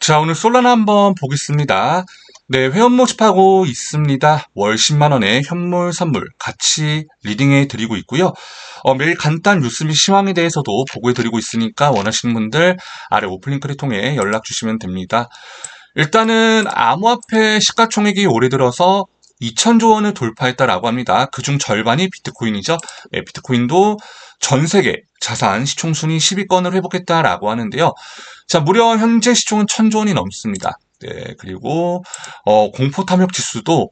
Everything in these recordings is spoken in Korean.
자, 오늘 솔라나 한번 보겠습니다. 네, 회원 모집하고 있습니다. 월 10만원의 현물 선물 같이 리딩해 드리고 있고요. 어, 매일 간단 뉴스 및 시황에 대해서도 보고해 드리고 있으니까 원하시는 분들 아래 오플링크를 통해 연락 주시면 됩니다. 일단은 암호화폐 시가총액이 올해 들어서 2천조 원을 돌파했다라고 합니다. 그중 절반이 비트코인이죠. 네, 비트코인도 전 세계 자산 시총 순위 10위권을 회복했다라고 하는데요. 자, 무려 현재 시총은 1000조 원이 넘습니다. 네, 그리고 어, 공포 탐욕 지수도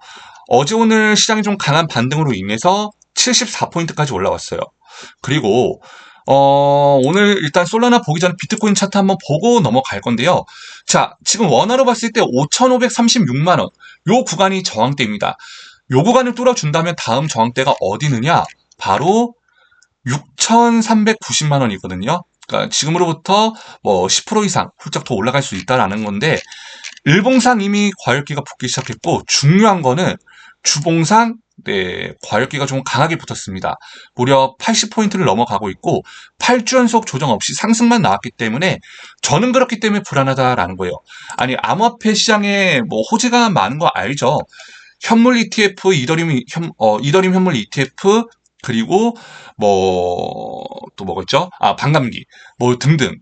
어제 오늘 시장이 좀 강한 반등으로 인해서 74포인트까지 올라왔어요. 그리고 어, 오늘 일단 솔라나 보기 전에 비트코인 차트 한번 보고 넘어갈 건데요. 자, 지금 원화로 봤을 때 5,536만 원. 요 구간이 저항대입니다. 요 구간을 뚫어준다면 다음 저항대가 어디느냐? 바로 6,390만 원이거든요. 그러니까 지금으로부터 뭐 10% 이상 훌쩍 더 올라갈 수 있다라는 건데, 일봉상 이미 과열기가 붙기 시작했고, 중요한 거는 주봉상 네, 과열기가 좀 강하게 붙었습니다. 무려 80포인트를 넘어가고 있고 8주 연속 조정 없이 상승만 나왔기 때문에 저는 그렇기 때문에 불안하다라는 거예요. 아니 암호화폐 시장에 뭐 호재가 많은 거 알죠? 현물 ETF, 이더리움 현, 어, 이더리움 현물 ETF 그리고 뭐또 뭐겠죠? 아 반감기 뭐 등등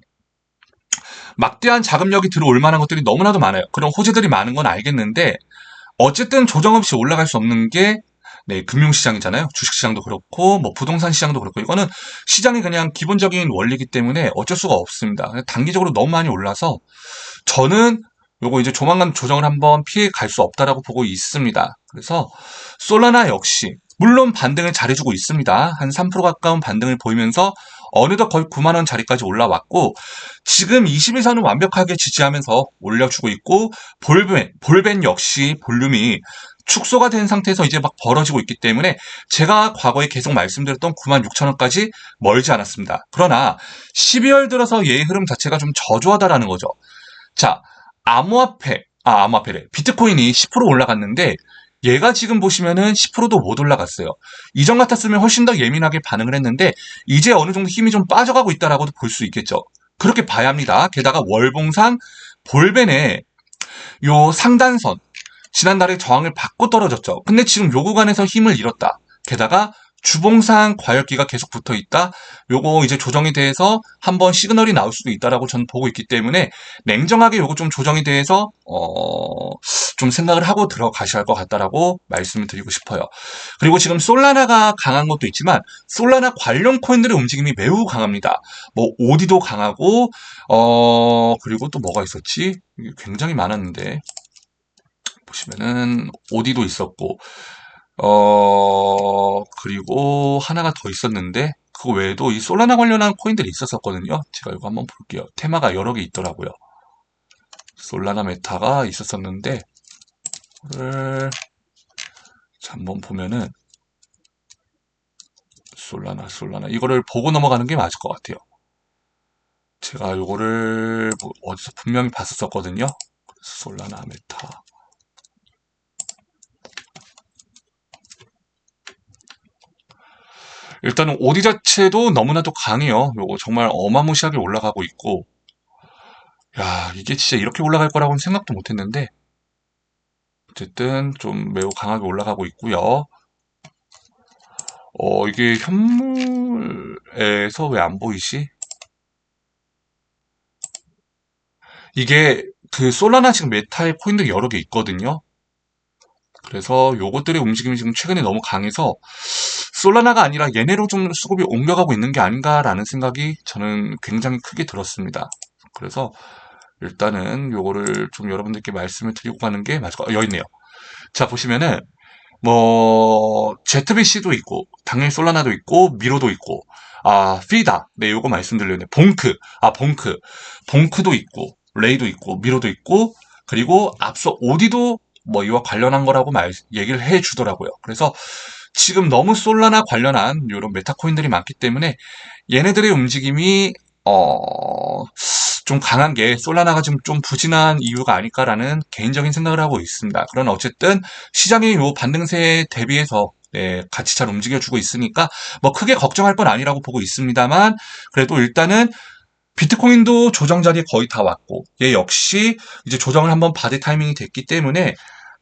막대한 자금력이 들어올 만한 것들이 너무나도 많아요. 그런 호재들이 많은 건 알겠는데 어쨌든 조정 없이 올라갈 수 없는 게 네, 금융시장이잖아요. 주식시장도 그렇고, 뭐, 부동산 시장도 그렇고, 이거는 시장이 그냥 기본적인 원리이기 때문에 어쩔 수가 없습니다. 단기적으로 너무 많이 올라서, 저는 요거 이제 조만간 조정을 한번 피해 갈 수 없다라고 보고 있습니다. 그래서, 솔라나 역시, 물론 반등을 잘해주고 있습니다. 한 3% 가까운 반등을 보이면서, 어느덧 거의 9만원 자리까지 올라왔고, 지금 20일선은 완벽하게 지지하면서 올려주고 있고, 볼벤, 볼벤 역시 볼륨이 축소가 된 상태에서 이제 막 벌어지고 있기 때문에 제가 과거에 계속 말씀드렸던 9만 6천 원까지 멀지 않았습니다. 그러나 12월 들어서 예의 흐름 자체가 좀 저조하다라는 거죠. 자, 암호화폐, 아, 암호화폐래. 비트코인이 10% 올라갔는데 얘가 지금 보시면은 10%도 못 올라갔어요. 이전 같았으면 훨씬 더 예민하게 반응을 했는데 이제 어느 정도 힘이 좀 빠져가고 있다라고도 볼 수 있겠죠. 그렇게 봐야 합니다. 게다가 월봉상 볼벤의 요 상단선 지난달에 저항을 받고 떨어졌죠. 근데 지금 요 구간에서 힘을 잃었다. 게다가 주봉상 과열기가 계속 붙어 있다. 요거 이제 조정이 돼서 한번 시그널이 나올 수도 있다라고 저는 보고 있기 때문에 냉정하게 요거 좀 조정이 돼서 어 좀 생각을 하고 들어가셔야 할 것 같다라고 말씀을 드리고 싶어요. 그리고 지금 솔라나가 강한 것도 있지만 솔라나 관련 코인들의 움직임이 매우 강합니다. 뭐 오디도 강하고 어 그리고 또 뭐가 있었지? 굉장히 많았는데 보시면은 오디도 있었고 어 그리고 하나가 더 있었는데 그거 외에도 이 솔라나 관련한 코인들이 있었었거든요. 제가 이거 한번 볼게요. 테마가 여러 개 있더라고요. 솔라나 메타가 있었었는데 이거를 한번 보면은 솔라나 솔라나 이거를 보고 넘어가는 게 맞을 것 같아요. 제가 이거를 뭐 어디서 분명히 봤었거든요. 솔라나 메타 일단은 오디 자체도 너무나도 강해요. 요거 정말 어마무시하게 올라가고 있고, 야, 이게 진짜 이렇게 올라갈 거라고는 생각도 못 했는데, 어쨌든 좀 매우 강하게 올라가고 있고요. 어, 이게 현물에서 왜 안 보이지? 이게 그 솔라나 지금 메타의 코인들이 여러 개 있거든요. 그래서 요것들의 움직임이 지금 최근에 너무 강해서 솔라나가 아니라 얘네로 좀 수급이 옮겨가고 있는 게 아닌가라는 생각이 저는 굉장히 크게 들었습니다. 그래서 일단은 요거를 좀 여러분들께 말씀을 드리고 가는 게 맞을 것 같아요. 여기 있네요. 자, 보시면은 뭐 ZBC도 있고 당연히 솔라나도 있고 미로도 있고 아 피다 네 요거 말씀드렸는데 봉크 아 봉크 봉크도 있고 레이도 있고 미로도 있고 그리고 앞서 오디도 뭐 이와 관련한 거라고 말 얘기를 해 주더라고요. 그래서 지금 너무 솔라나 관련한 이런 메타코인들이 많기 때문에 얘네들의 움직임이 어, 좀 강한 게 솔라나가 좀, 좀 부진한 이유가 아닐까라는 개인적인 생각을 하고 있습니다. 그러나 어쨌든 시장의 요 반등세에 대비해서 네, 같이 잘 움직여주고 있으니까 뭐 크게 걱정할 건 아니라고 보고 있습니다만 그래도 일단은 비트코인도 조정 자리에 거의 다 왔고, 얘 역시 이제 조정을 한번 받을 타이밍이 됐기 때문에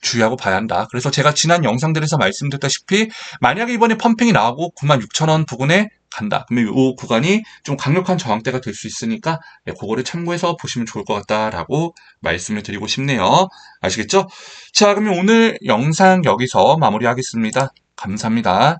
주의하고 봐야 한다. 그래서 제가 지난 영상들에서 말씀드렸다시피, 만약에 이번에 펌핑이 나오고 96,000원 부근에 간다. 그러면 이 구간이 좀 강력한 저항대가 될 수 있으니까, 네, 그거를 참고해서 보시면 좋을 것 같다라고 말씀을 드리고 싶네요. 아시겠죠? 자, 그러면 오늘 영상 여기서 마무리하겠습니다. 감사합니다.